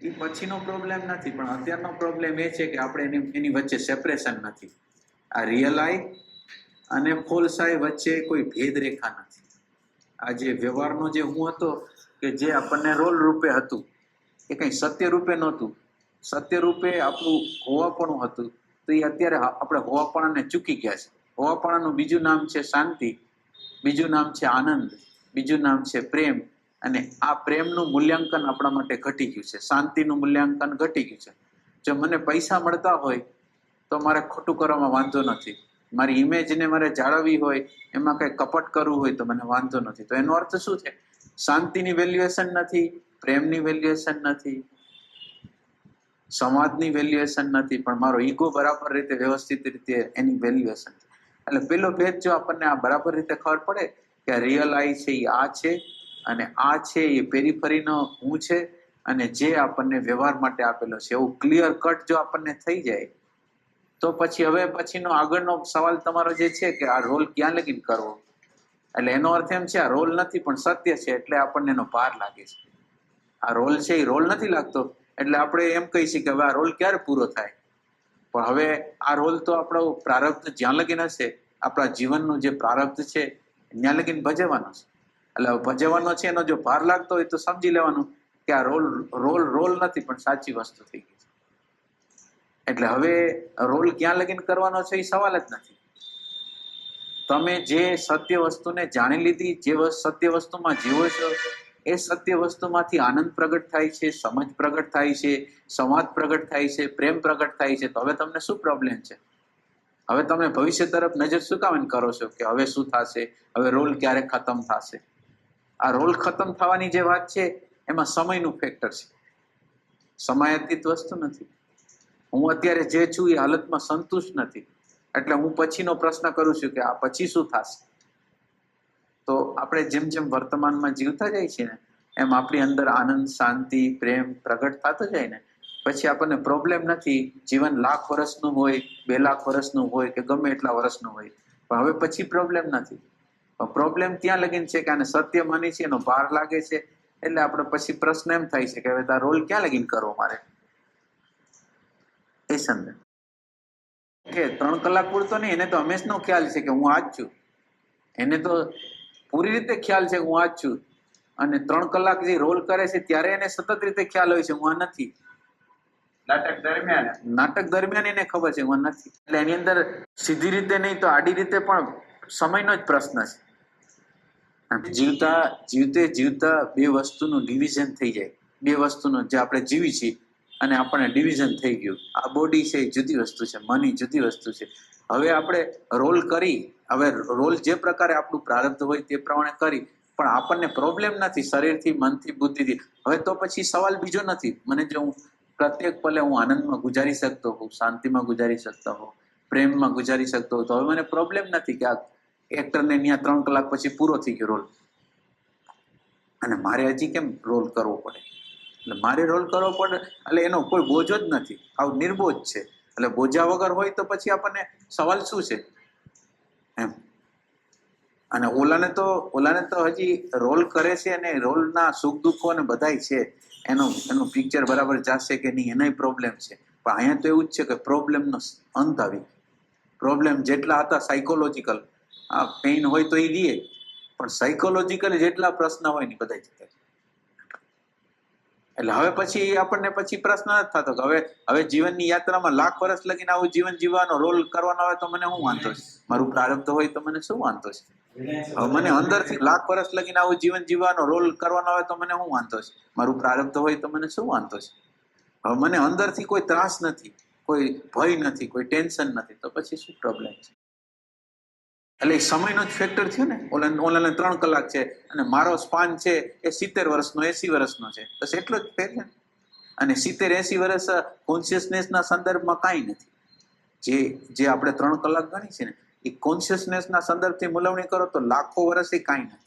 એ પછીનો પ્રોબ્લેમ નથી, પણ અત્યારનો પ્રોબ્લેમ એ છે કે આપણે એની એની વચ્ચે સેપરેશન નથી. આ રિયલ આઈ અને ફોલ્સ આઈ વચ્ચે કોઈ ભેદ રેખા નથી. આ જે વ્યવહારનો જે હું હતો કે જે આપણને રોલ રૂપે હતું, એ કંઈ સત્ય રૂપે નહોતું. સત્ય રૂપે આપણું હોવાપણું હતું, તો એ અત્યારે આપણે હોવાપણાને ચૂકી ગયા છે. હોવાપણાનું બીજું નામ છે શાંતિ, બીજું નામ છે આનંદ, બીજું નામ છે પ્રેમ અને આ પ્રેમનું મૂલ્યાંકન આપણા માટે ઘટી ગયું છે. શાંતિનું મૂલ્યાંકન ઘટી ગયું છે. જો મને પૈસા મળતા હોય તો મારે ખોટું કરવામાં વાંધો નથી. મારી ઇમેજને મારે જાળવવી હોય, એમાં કંઈ કપટ કરવું હોય તો મને વાંધો નથી. તો એનો અર્થ શું છે? શાંતિની વેલ્યુએશન નથી, પ્રેમની વેલ્યુએશન નથી, સમાજની વેલ્યુએશન નથી, પણ મારો ઈગો બરાબર રીતે વ્યવસ્થિત રીતે એની વેલ્યુએશન એટલે પેલો ભેદ જો આપણને આ બરાબર રીતે ખબર પડે કે રિયલ આઈ છે એ આ છે અને આ છે એ પેરીફરીનો હું છે અને જે આપણને વ્યવહાર માટે આપેલો છે. એવું ક્લિયર કટ જો આપણને થઈ જાય, તો પછી હવે પછીનો આગળનો સવાલ તમારો જે છે કે આ રોલ ક્યાં લગીન કરવો? એટલે એનો અર્થ એમ છે આ રોલ નથી, પણ સત્ય છે એટલે આપણને એનો ભાર લાગે છે. આ રોલ છે એ રોલ નથી લાગતો, એટલે આપણે એમ કહી શકીએ કે હવે આ રોલ ક્યારે પૂરો થાય? પણ હવે આ રોલ તો આપણો પ્રારબ્ધ જ્યાં લગીન હશે, આપણા જીવનનું જે પ્રારબ્ધ છે, ત્યાં લગીન ભજવવાનો છે. એટલે ભજવવાનો છે એનો જો ભાર લાગતો હોય તો સમજી લેવાનું કે આ રોલ રોલ રોલ નથી, પણ સાચી વસ્તુ થઈ ગઈ છે. એટલે હવે રોલ ક્યાં લગીન કરવાનો છે એ સવાલ જ નથી. તમે જે સત્ય વસ્તુને જાણી લીધી, જે સત્ય વસ્તુમાં જીવો છો, એ સત્ય વસ્તુમાંથી આનંદ પ્રગટ થાય છે, સમજ પ્રગટ થાય છે, સંવાદ પ્રગટ થાય છે, પ્રેમ પ્રગટ થાય છે, તો હવે તમને શું પ્રોબ્લેમ છે? હવે તમે ભવિષ્ય તરફ નજર શું કામ કરો છો કે હવે શું થશે? હવે રોલ ક્યારે ખતમ થશે? આ રોલ ખતમ થવાની જે વાત છે, એમાં સમયનું ફેક્ટર છે. સમયાતીત વસ્તુ નથી. હું અત્યારે જે છું એ હાલતમાં સંતુષ્ટ નથી. એટલે હું પછીનો પ્રશ્ન કરું છું કે આ પછી શું થશે? તો આપણે જેમ જેમ વર્તમાનમાં જીવતા જાય છે ને, એમ આપણી અંદર આનંદ, શાંતિ, પ્રેમ પ્રગટ થતો જાય ને, પછી આપણને પ્રોબ્લેમ નથી જીવન લાખ વર્ષનું હોય, બે લાખ વર્ષનું હોય કે ગમે એટલા વર્ષનું હોય. પણ હવે પછી પ્રોબ્લેમ નથી. પ્રોબ્લેમ ત્યાં લગીન છે કે આને સત્ય માની છે એનો ભાર લાગે છે એટલે આપણે પછી પ્રશ્ન એમ થાય છે કે હવે તારો રોલ ક્યાં લગીન કરવો મારે? એ સંદર્ભ. કે ત્રણ કલાક પૂરતો નહીં એને તો હંમેશનો ખ્યાલ છે કે હું આજ છું. એને તો પૂરી રીતે ખ્યાલ છે કે હું આજ છું. અને ત્રણ કલાક જે રોલ કરે છે ત્યારે એને સતત રીતે ખ્યાલ હોય છે હું આ નથી. નાટક દરમિયાન. નાટક દરમિયાન એને ખબર છે હું નથી. એટલે એની અંદર સીધી રીતે નહીં તો આડી રીતે પણ સમયનો જ પ્રશ્ન છે. જીવતા, જીવતે જીવતા બે વસ્તુનું ડિવિઝન થઈ જાય. બે વસ્તુનું જે આપણે જીવી છીએ અને આપણને ડિવિઝન થઈ ગયું. આ બોડી છે એ જુદી વસ્તુ છે, મની જુદી વસ્તુ છે. હવે આપણે રોલ કરી, હવે રોલ જે પ્રકારે આપણું પ્રારબ્ધ હોય તે પ્રમાણે કરી, પણ આપણને પ્રોબ્લેમ નથી શરીરથી, મનથી, બુદ્ધિથી. હવે તો પછી સવાલ બીજો નથી. મને જો હું પ્રત્યેક પલે હું આનંદમાં ગુજારી શકતો હોઉં, શાંતિમાં ગુજારી શકતો હોઉં, પ્રેમમાં ગુજારી શકતો હોઉં, તો હવે મને પ્રોબ્લેમ નથી કે આ એક્ટરને ત્યાં ત્રણ કલાક પછી પૂરો થઈ ગયો રોલ. અને મારે હજી કેમ રોલ કરવો પડે? એટલે મારે રોલ કરવો પડે, એટલે એનો કોઈ બોજો જ નથી. આવું નિર્બોજ છે. એટલે બોજા વગર હોય તો પછી આપણને સવાલ શું છે? એમ. અને ઓલાને તો ઓલાને તો હજી રોલ કરે છે અને રોલના સુખ દુઃખો ને બધાય છે. એનો, એનું પિક્ચર બરાબર જાશે કે નહીં, એનાય પ્રોબ્લેમ છે. પણ અહીંયા તો એવું જ છે કે પ્રોબ્લેમનો અંત આવી પ્રોબ્લેમ જેટલા હતા સાયકોલોજીકલ આ પેઇન હોય તો એ રીએ. પણ સાયકોલોજીકલ જેટલા પ્રશ્ન હોય ને બધા જતા એટલે હવે પછી આપણને પછી પ્રશ્ન નથી થતો કે હવે હવે જીવનની યાત્રામાં લાખ વર્ષ લગીને આવું જીવન જીવવાનો રોલ કરવાનો હોય તો મને શું વાંધો છે? મારું પ્રારબ્ધ હોય તો મને શું વાંધો છે? હવે મને અંદરથી લાખ વર્ષ લગીને આવું જીવન જીવવાનો રોલ કરવાનો હોય તો મને શું વાંધો છે? મારું પ્રારબ્ધ હોય તો મને શું વાંધો છે? હવે મને અંદરથી કોઈ ત્રાસ નથી, કોઈ ભય નથી, કોઈ ટેન્શન નથી, તો પછી શું પ્રોબ્લેમ છે? એટલે એ સમયનો જ ફેક્ટર થયો ને? ઓલા ઓલાને ત્રણ કલાક છે અને મારો સ્પાન છે એ સિત્તેર વર્ષનો, એસી વર્ષનો છે. બસ એટલો જ ફેર અને સિત્તેર, એસી વર્ષ કોન્શિયસનેસના સંદર્ભમાં કાંઈ નથી. જે જે આપણે ત્રણ કલાક ગણી છે ને, એ કોન્શિયસનેસના સંદર્ભથી મુલવણી કરો તો લાખો વર્ષ એ કાંઈ નથી.